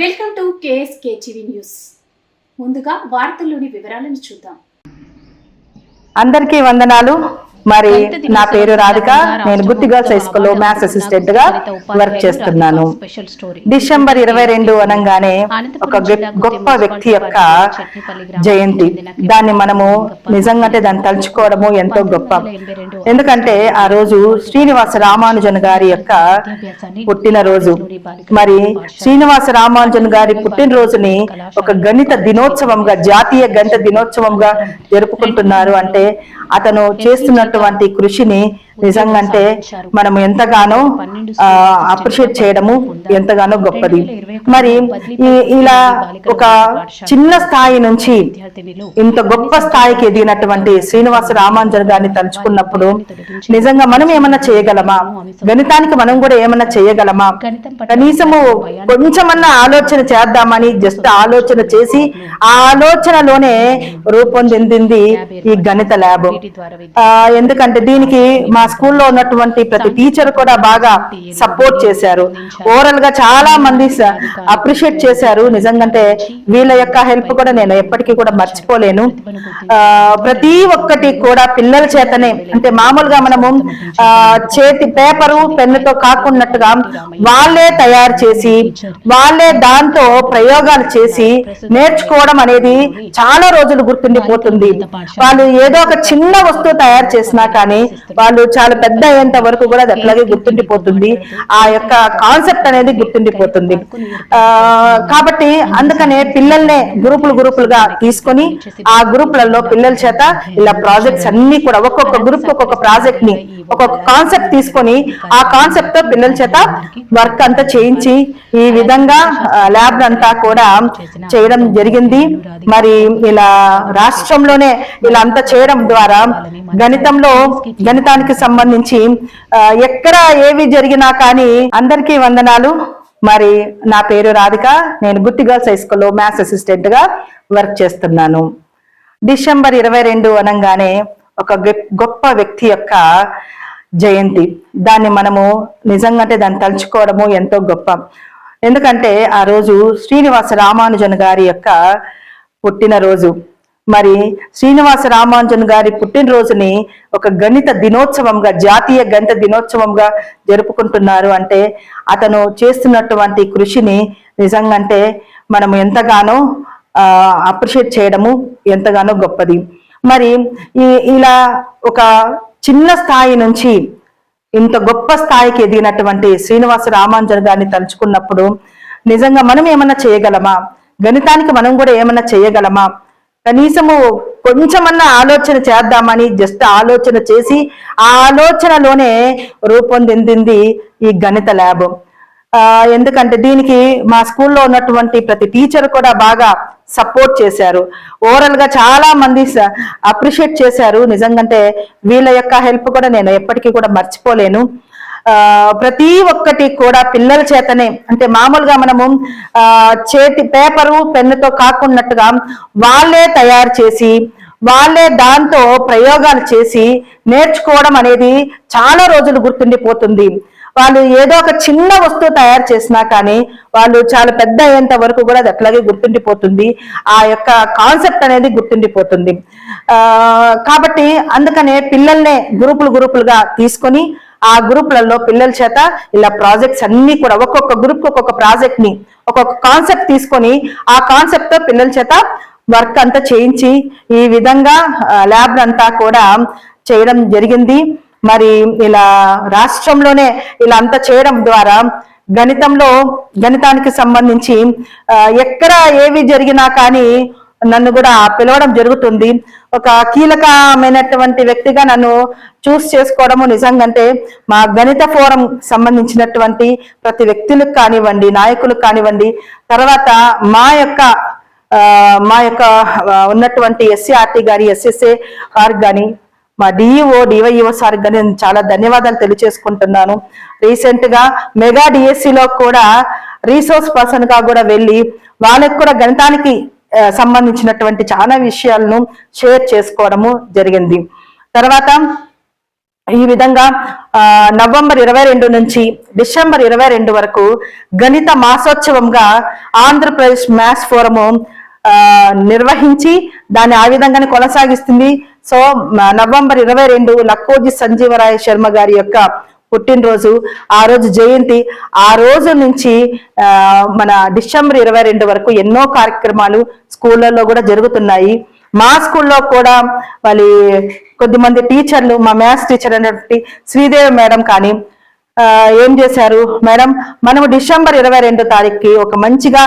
Welcome to KSK TV news. ముందుగా వార్తల్లోని వివరాలను చూద్దాం. అందరికీ వందనాలు. మరి నా పేరు రాధిక నేను గుత్తి గర్ల్స్ హై స్కూల్లో మ్యాథ్స్ అసిస్టెంట్గా వర్క్ చేస్తున్నాను. డిసెంబర్ ఇరవై రెండు అనగానే ఒక గొప్ప వ్యక్తి యొక్క జయంతి. దాన్ని మనము నిజంగా దాన్ని తలుచుకోవడము ఎంతో గొప్ప. ఎందుకంటే ఆ రోజు శ్రీనివాస రామానుజన్ గారి యొక్క పుట్టినరోజు మరి శ్రీనివాస రామానుజన్ గారి పుట్టినరోజుని ఒక గణిత దినోత్సవంగా జాతీయ గణిత దినోత్సవంగా జరుపుకుంటున్నారు. అంటే అతను చేస్తున్నటువంటి కృషిని నిజంగా అంటే మనం ఎంతగానో అప్రిషియేట్ చేయడము ఎంతగానో గొప్పది. మరి ఇలా ఒక చిన్న స్థాయి నుంచి ఇంత గొప్ప స్థాయికి ఎదిగినటువంటి శ్రీనివాస రామానుజన్ గారిని తలుచుకున్నప్పుడు నిజంగా మనం ఏమన్నా చేయగలమా? గణితానికి మనం కూడా ఏమన్నా చేయగలమా? కనీసము కొంచెమన్నా ఆలోచన చేద్దామని జస్ట్ ఆలోచన చేసి ఆ ఆలోచనలోనే రూపొందింది ఈ గణిత ల్యాబ్. ఆ, ఎందుకంటే దీనికి మా స్కూల్లో ఉన్నటువంటి ప్రతి టీచర్ కూడా బాగా సపోర్ట్ చేశారు. ఓవరాల్గా చాలా మంది అప్రిషియేట్ చేశారు. నిజంగంటే వీళ్ళ యొక్క హెల్ప్ కూడా నేను ఎప్పటికీ కూడా మర్చిపోలేను. ప్రతి ఒక్కటి కూడా పిల్లల చేతనే అంటే మామూలుగా మనము చేతి పేపరు పెన్నుతో కాకున్నట్టుగా వాళ్ళే తయారు చేసి వాళ్ళే దాంతో ప్రయోగాలు చేసి నేర్చుకోవడం అనేది చాలా రోజులు గుర్తుండిపోతుంది. వాళ్ళు ఏదో ఒక చిన్న వస్తువు తయారు చేసినా కానీ వాళ్ళు చాలా పెద్ద అయ్యేంత వరకు కూడా అది అట్లాగే గుర్తుండిపోతుంది. ఆ యొక్క కాన్సెప్ట్ అనేది గుర్తుండిపోతుంది. ఆ కాబట్టి అందుకనే పిల్లల్నే గ్రూపులు గ్రూపులుగా తీసుకొని ఆ గ్రూపులలో పిల్లల చేత ఇలా ప్రాజెక్ట్స్ అన్ని కూడా ఒక్కొక్క గ్రూప్ ఒక్కొక్క ప్రాజెక్ట్ని ఒక్కొక్క కాన్సెప్ట్ తీసుకొని ఆ కాన్సెప్ట్తో పిల్లల చేత వర్క్ అంతా చేయించి ఈ విధంగా ల్యాబ్ అంతా కూడా చేయడం జరిగింది. మరి ఇలా రాష్ట్రంలోనే ఇలా అంతా చేయడం ద్వారా గణితంలో గణితానికి సంబంధించి ఎక్కడ ఏవి జరిగినా కానీ అందరికీ వందనాలు. మరి నా పేరు రాధిక. నేను గుత్తి గర్ల్స్ హై స్కూల్లో మ్యాథ్స్ అసిస్టెంట్గా వర్క్ చేస్తున్నాను. డిసెంబర్ ఇరవై రెండు అనగానే ఒక గొప్ప వ్యక్తి యొక్క జయంతి. దాన్ని మనము నిజంగా అంటే దాన్ని తలుచుకోవడము ఎంతో గొప్ప. ఎందుకంటే ఆ రోజు శ్రీనివాస రామానుజన్ గారి యొక్క పుట్టినరోజు. మరి శ్రీనివాస రామానుజన్ గారి పుట్టినరోజుని ఒక గణిత దినోత్సవంగా జాతీయ గణిత దినోత్సవంగా జరుపుకుంటున్నారు. అంటే అతను చేస్తున్నటువంటి కృషిని నిజంగా అంటే మనం ఎంతగానో అప్రిషియేట్ చేయడము ఎంతగానో గొప్పది. మరి ఈ ఇలా ఒక చిన్న స్థాయి నుంచి ఇంత గొప్ప స్థాయికి ఎదిగినటువంటి శ్రీనివాస రామానుజన్ గారిని తలుచుకున్నప్పుడు నిజంగా మనం ఏమన్నా చేయగలమా? గణితానికి మనం కూడా ఏమన్నా చేయగలమా? కనీసము కొంచెమన్నా ఆలోచన చేద్దామని జస్ట్ ఆలోచన చేసి ఆ ఆలోచనలోనే రూపొందింది ఈ గణిత ల్యాబ్. ఆ, ఎందుకంటే దీనికి మా స్కూల్లో ఉన్నటువంటి ప్రతి టీచర్ కూడా బాగా సపోర్ట్ చేశారు. ఓవరాల్గా చాలా మంది అప్రిషియేట్ చేశారు. నిజంగంటే వీళ్ళ యొక్క హెల్ప్ కూడా నేను ఎప్పటికీ కూడా మర్చిపోలేను. ప్రతి ఒక్కటి కూడా పిల్లల చేతనే. అంటే మామూలుగా మనము చేతి పేపరు పెన్నుతో కాకున్నట్టుగా వాళ్ళే తయారు చేసి వాళ్ళే దాంతో ప్రయోగాలు చేసి నేర్చుకోవడం అనేది చాలా రోజులు గుర్తుండిపోతుంది. వాళ్ళు ఏదో ఒక చిన్న వస్తువు తయారు చేసినా కానీ వాళ్ళు చాలా పెద్ద అయ్యేంత వరకు కూడా అది అట్లాగే గుర్తుండిపోతుంది. ఆ యొక్క కాన్సెప్ట్ అనేది గుర్తుండిపోతుంది. ఆ కాబట్టి అందుకనే పిల్లల్నే గ్రూపులు గ్రూపులుగా తీసుకొని ఆ గ్రూప్లలో పిల్లల చేత ఇలా ప్రాజెక్ట్స్ అన్ని కూడా ఒక్కొక్క గ్రూప్ ఒక్కొక్క ప్రాజెక్ట్ని ఒక్కొక్క కాన్సెప్ట్ తీసుకొని ఆ కాన్సెప్ట్తో పిల్లల చేత వర్క్ అంతా చేయించి ఈ విధంగా ల్యాబ్ అంతా కూడా చేయడం జరిగింది. మరి ఇలా రాష్ట్రంలోనే ఇలా అంతా చేయడం ద్వారా గణితంలో గణితానికి సంబంధించి ఎక్కడ ఏవి జరిగినా కానీ నన్ను కూడా పిలవడం జరుగుతుంది. ఒక కీలకమైనటువంటి వ్యక్తిగా నన్ను చూస్ చేసుకోవడము నిజంగంటే మా గణిత ఫోరం సంబంధించినటువంటి ప్రతి వ్యక్తులకు కానివ్వండి నాయకులకు కానివ్వండి తర్వాత మా యొక్క మా యొక్క ఉన్నటువంటి ఎస్సీఆర్టీ గారి ఎస్ఎస్ఏ వారికి కానీ మా డిఈఓ డివైఓ సార్ కానీ నేను చాలా ధన్యవాదాలు తెలియజేసుకుంటున్నాను. రీసెంట్గా మెగా డిఎస్సిలో కూడా రీసోర్స్ పర్సన్గా కూడా వెళ్ళి వాళ్ళకి కూడా గణితానికి సంబంధించినటువంటి చాలా విషయాలను షేర్ చేసుకోవడము జరిగింది. తర్వాత ఈ విధంగా నవంబర్ ఇరవై రెండు నుంచి డిసెంబర్ ఇరవై రెండు వరకు గణిత మాసోత్సవంగా ఆంధ్రప్రదేశ్ మ్యాథ్స్ ఫోరము నిర్వహించి దాన్ని ఆ విధంగానే కొనసాగిస్తుంది. సో నవంబర్ ఇరవై రెండు లక్కోజి సంజీవరాయ శర్మ గారి యొక్క పుట్టినరోజు ఆ రోజు జయంతి ఆ రోజు నుంచి మన డిసెంబర్ ఇరవై రెండు వరకు ఎన్నో కార్యక్రమాలు స్కూళ్ళల్లో కూడా జరుగుతున్నాయి. మా స్కూల్లో కూడా వాళ్ళ కొద్దిమంది టీచర్లు మా మ్యాథ్స్ టీచర్ అనేటువంటి శ్రీదేవి మేడం కానీ ఏం చేశారు? మేడం మనము డిసెంబర్ ఇరవై రెండు తారీఖుకి ఒక మంచిగా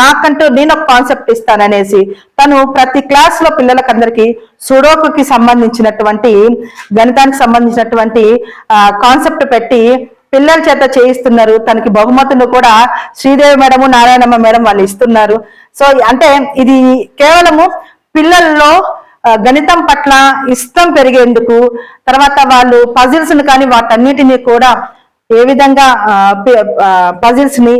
నాకంటూ నేను ఒక కాన్సెప్ట్ ఇస్తాననేసి తను ప్రతి క్లాస్లో పిల్లలకందరికి సుడోకుకి సంబంధించినటువంటి గణితానికి సంబంధించినటువంటి కాన్సెప్ట్ పెట్టి పిల్లల చేత చేయిస్తున్నారు. తనకి బహుమతులు కూడా శ్రీదేవి మేడము నారాయణమ్మ మేడం వాళ్ళు ఇస్తున్నారు. సో అంటే ఇది కేవలము పిల్లల్లో గణితం పట్ల ఇష్టం పెరిగేందుకు తర్వాత వాళ్ళు పజిల్స్ని కానీ వాటన్నిటిని కూడా ఏ విధంగా పజిల్స్ని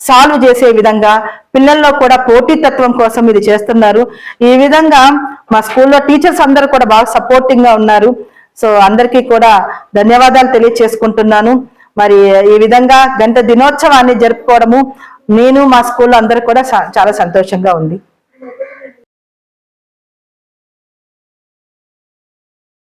సాల్వ్ చేసే విధంగా పిల్లల్లో కూడా పోటీతత్వం కోసం ఇది చేస్తున్నారు. ఈ విధంగా మా స్కూల్లో టీచర్స్ అందరూ కూడా బాగా సపోర్టింగ్గా ఉన్నారు. సో అందరికీ కూడా ధన్యవాదాలు తెలియచేసుకుంటున్నాను. మరి ఈ విధంగా గంట దినోత్సవాన్ని జరుపుకోవడము నేను మా స్కూల్లో అందరూ కూడా చాలా సంతోషంగా ఉంది.